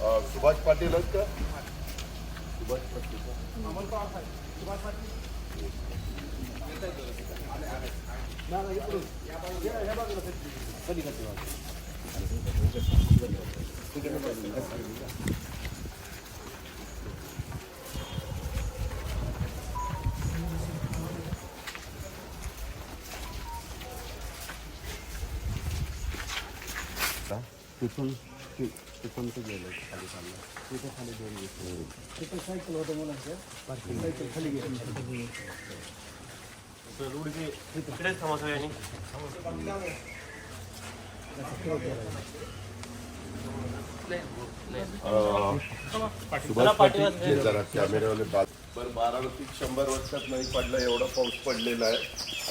सुभाष पाटील आहेत का? सुभाष पाटील. तिथून ति- तिथून ते गेले खाली चाललं. तिथे खाली दोन दिवस तिथे सायकल होतं मुलांचं पार्किंग. सायकल खाली गेली. इकडेच थांबा सगळ्यांनी. सुभाष पाटील हे जरा कॅमेऱ्यावाले बाद पण बारामतीत शंभर वर्षात नाही पडला एवढा पाऊस पडलेला आहे.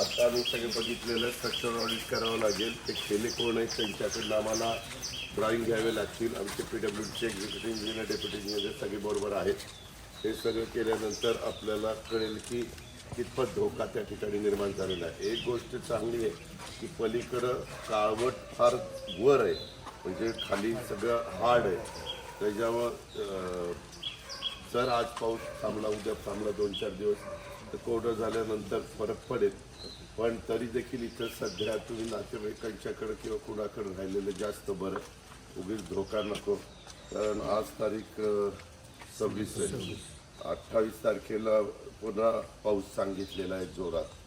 आता आम्ही सगळे बघितलेलं आहे स्ट्रक्चर ऑडिट करावं लागेल. ते केले कोण आहेत त्यांच्याकडनं आम्हाला ड्रॉईंग घ्यावे लागतील. आमचे पी डब्ल्यू डीचे एक्झिक्युटिव्ह इंजिनियर डेप्युटी इंजिनियर सगळे बरोबर आहेत. हे सगळं केल्यानंतर आपल्याला कळेल की कितपत धोका त्या ठिकाणी निर्माण झालेला आहे. एक गोष्ट चांगली आहे की पलीकडं काळवट फार वर आहे. म्हणजे खाली सगळं हार्ड आहे. त्याच्यामुळं जर आज पाऊस थांबला उद्या थांबला दोन चार दिवस तर कोरडं झाल्यानंतर फरक पडेल. पण तरी देखील इथं सध्या तुम्ही नातेवाईकांच्याकडं किंवा कुणाकडं राहिलेलं जास्त बरं उगीच धोका नको. कारण आज तारीख सव्वीस आहे. अठ्ठावीस तारखेला पुन्हा पाऊस सांगितलेला आहे जोरात.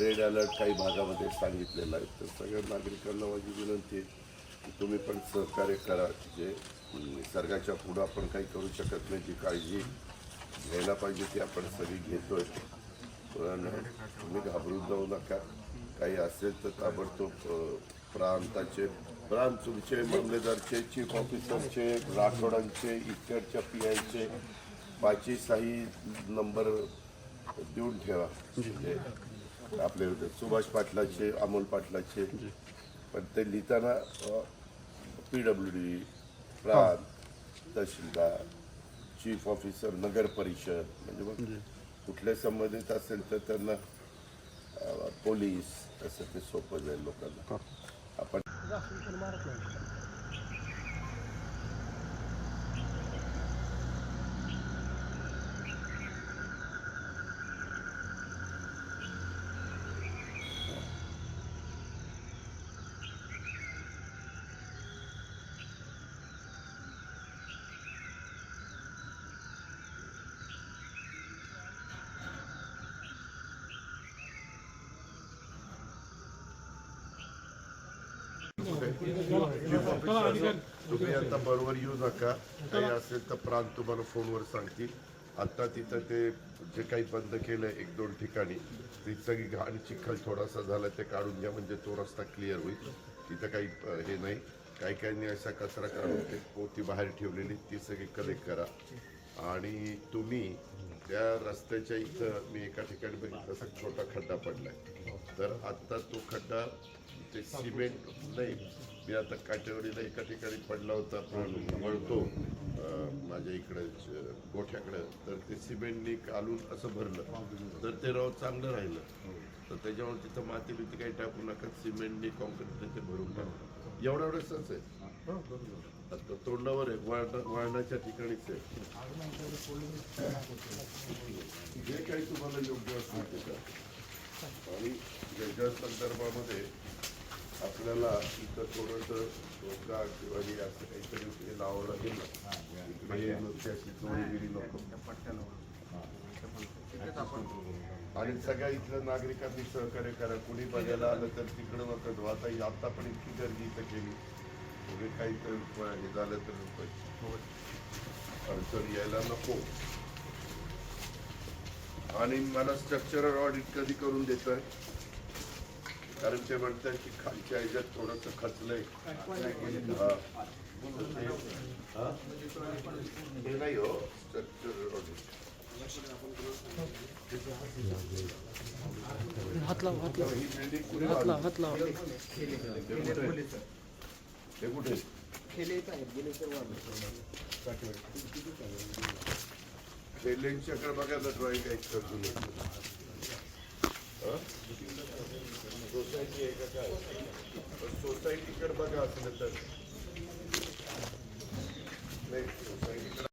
रेड अलर्ट काही भागामध्ये सांगितलेला आहे. तर सगळ्या नागरिकांना माझी विनंती आहे तुम्ही पण सहकार्य करा जे निसर्गाच्या पुढं आपण काही करू शकत नाही जी काळजी घ्यायला पाहिजे ती आपण सगळी घेतोय. पण तुम्ही घाबरून जाऊ नका. काही असेल तर ताबडतोब प्रांताचे प्रांत तुमचे मामलेदारचे चीफ ऑफिसरचे राठोडांचे इकडच्या पी आयचे पाचही सही नंबर देऊन ठेवा. म्हणजे आपले सुभाष पाटलाचे अमोल पाटलाचे. पण ते लिहिताना पी डब्ल्यू डी प्रांत तहसीलदार चीफ ऑफिसर नगर परिषद म्हणजे मग कुठल्या संबंधित असेल तर त्यांना पोलीस असं ते सोपं जाईल लोकांना. आपण तुम्ही आता बरोबर येऊ नका काही असेल तर प्रांत तुम्हाला फोनवर सांगतील आता तिथं ते जे काही बंद केलंय एक दोन ठिकाणी ती सगळी घाण चिखल थोडासा झाला ते काढून घ्या म्हणजे तो रस्ता क्लिअर होईल तिथं काही हे नाही काही काहींनी असा कचरा काढून ते पोती बाहेर ठेवलेली ती सगळी कलेक्ट करा आणि तुम्ही त्या रस्त्याच्या इथं मी एका ठिकाणी बघितलं असा छोटा खड्डा पडलाय. तर आत्ता तो खड्डा ते सिमेंट नाही. मी आता काटेवाडीला एका ठिकाणी पडला होता पण वळतो माझ्या इकडे गोठ्याकडं गोठ्याकडे. तर ते सिमेंटनी कालून असं भरलं. तर ते राव चांगलं राहिलं. तर त्याच्यावर तिथं माती बिती काही टाकू नका सिमेंटनी कॉन्क्रीटने ते भरून टाकलं. एवढा एवढंच आहे. आता तोंडावर आहे. वाळणा वाळणाच्या ठिकाणीच आहे. जे काही तुम्हाला योग्य असेल आणि याच्या संदर्भामध्ये आपल्याला इथं थोडंसं धोका किंवा हे असं काहीतरी हे लावावं लागेल ना इकडे नुसती अशी चोरीगिरी आणि सगळ्या इथल्या नागरिकांनी सहकार्य करा. कुणी बघायला आलं तर तिकडं नका धुवाता आता आता पण इतकी गर्दी इथं केली. म्हणजे काही तर हे झालं तर अडचण यायला नको. आणि मला स्ट्रक्चरल ऑडिट कधी करून देत कारण ते म्हणतात की खालच्या ह्याच्यात थोडंसं खचलंय हा. हे नाही हो हात लाव हात लाव कुणी हात लाव हात लाव हे कुठे रेल्वेच्याकडे बघायला ड्रॉइंग आहे का सोसायटी आहे का काय? सोसायटीकडे बघा असलं तर.